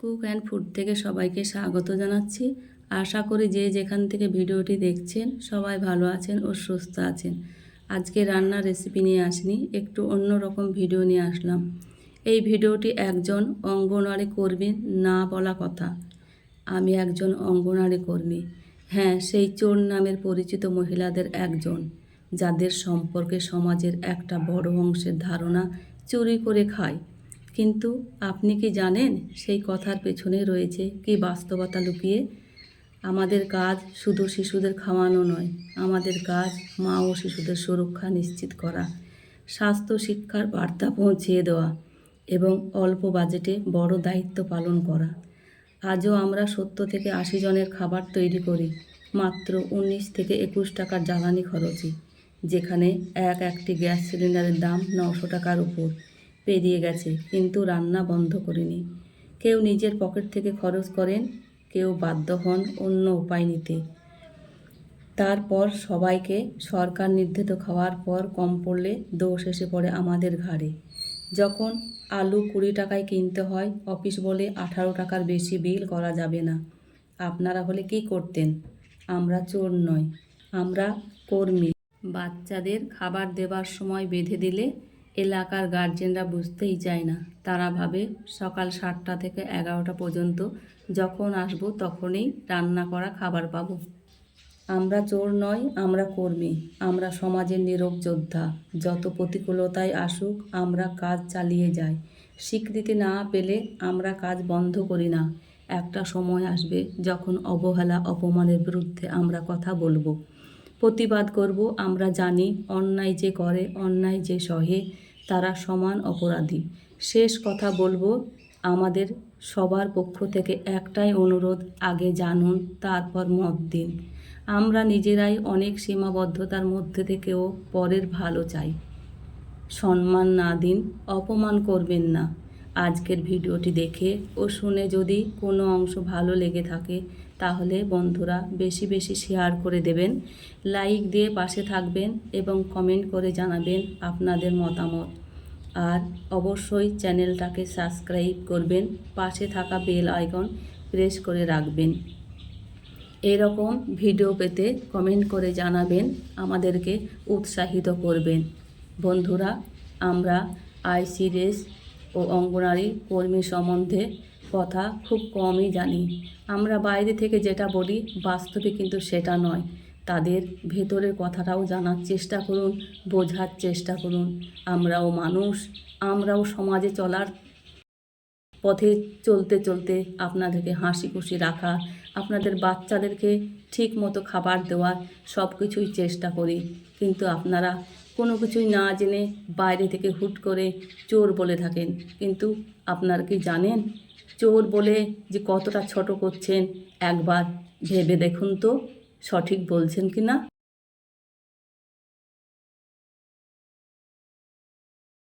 Cook and food থেকে সবাইকে স্বাগত জানাচ্ছি। আশা করি যে যেখান থেকে ভিডিওটি দেখছেন, সবাই ভালো আছেন ও সুস্থ আছেন। আজকে রান্নার রেসিপি নিয়ে আসিনি, একটু অন্যরকম ভিডিও নিয়ে আসলাম। এই ভিডিওটি একজন অঙ্গনওয়াড়ি কর্মীর না বলা কথা। আমি একজন অঙ্গনওয়াড়ি কর্মী। হ্যাঁ সেই চোর নামের পরিচিত মহিলাদের একজন, যাদের সম্পর্কে সমাজের একটা বড় অংশের ধারণা চুরি করে খায়। কিন্তু আপনি কি জানেন সেই কথার পেছনে রয়েছে কি বাস্তবতা লুকিয়ে? আমাদের কাজ শুধু শিশুদের খাওয়ানো নয়, আমাদের কাজ মা ও শিশুদের সুরক্ষা নিশ্চিত করা, স্বাস্থ্য শিক্ষার বার্তা পৌঁছিয়ে দেওয়া এবং অল্প বাজেটে বড় দায়িত্ব পালন করা। আজও আমরা সত্তর থেকে আশি জনের খাবার তৈরি করি, মাত্র উনিশ থেকে একুশ টাকার জ্বালানি খরচে, যেখানে এক একটি গ্যাস সিলিন্ডারের দাম নশো টাকার উপর। পেরিয়ে গেছে, কিন্তু রান্না বন্ধ করিনি। কেউ নিজের পকেট থেকে খরচ করেন, কেউ বাধ্য হন অন্য উপায় নিতে। তারপর সবাইকে সরকার নির্ধারিত খাওয়ার পর কম পড়লে দোষ এসে পড়ে আমাদের ঘাড়ে। যখন আলু কুড়ি টাকায় কিনতে হয়, অফিস বলে আঠারো টাকার বেশি বিল করা যাবে না। আপনারা হলে কি করতেন? আমরা চোর নয় আমরা কর্মী। বাচ্চাদের খাবার দেবার সময় বেঁধে দিলে এলাকার গার্জেনরা বুঝতেই চায় না। তারা ভাবে সকাল সাতটা থেকে এগারোটা পর্যন্ত যখন আসব তখনই রান্না করা খাবার পাবো। আমরা চোর নয় আমরা কর্মী। আমরা সমাজের নীরব যোদ্ধা। যত প্রতিকূলতায় আসুক, আমরা কাজ চালিয়ে যাই। স্বীকৃতি না পেলে আমরা কাজ বন্ধ করি না। একটা সময় আসবে যখন অবহেলা, অপমানের বিরুদ্ধে আমরা কথা বলব। প্রতিবাদ করব, আমরা জানি অন্যায় যে করে, অন্যায় যে সহে, তারা সমান অপরাধী। শেষ কথা বলব, আমাদের সবার পক্ষ থেকে একটাই অনুরোধ, আগে জানুন, তারপর মত দিন। আমরা নিজেরাই অনেক সীমাবদ্ধতার মধ্যে থেকেও পরের ভালো চাই। সম্মান না দিন, অপমান করবেন না। আজকের ভিডিওটি দেখে ও শুনে যদি কোনো অংশ ভালো লেগে থাকে তাহলে বন্ধুরা বেশি বেশি শেয়ার করে দেবেন লাইক দিয়ে পাশে থাকবেন এবং কমেন্ট করে জানাবেন আপনাদের মতামত। আর অবশ্যই চ্যানেলটাকে সাবস্ক্রাইব করবেন, পাশে থাকা বেল আইকন প্রেস করে রাখবেন। এরকম ভিডিও পেতে কমেন্ট করে জানাবেন, আমাদেরকে উৎসাহিত করবেন। বন্ধুরা, আমরা আইসিডিএস ও অঙ্গনারী কর্মী সম্বন্ধে কথা খুব কমই জানি। আমরা বাইরে থেকে যেটা বলি, বাস্তবে কিন্তু সেটা নয়। তাদের ভেতরের কথাটাও জানার চেষ্টা করুন, বোঝার চেষ্টা করুন। আমরাও মানুষ, আমরাও সমাজে চলার পথে চলতে চলতে আপনাদেরকে হাসি খুশি রাখা, আপনাদের বাচ্চাদেরকে ঠিক মতো খাবার দেওয়ার সব কিছুই চেষ্টা করি। কিন্তু আপনারা কোনো কিছুই না জেনে বাইরে থেকে হুট করে চোর বলে থাকেন। কিন্তু আপনারা কি জানেন? চোর বলে যে কতটা ছোট করছেন, একবার ভেবে দেখুন তো, সঠিক বলছেন কি না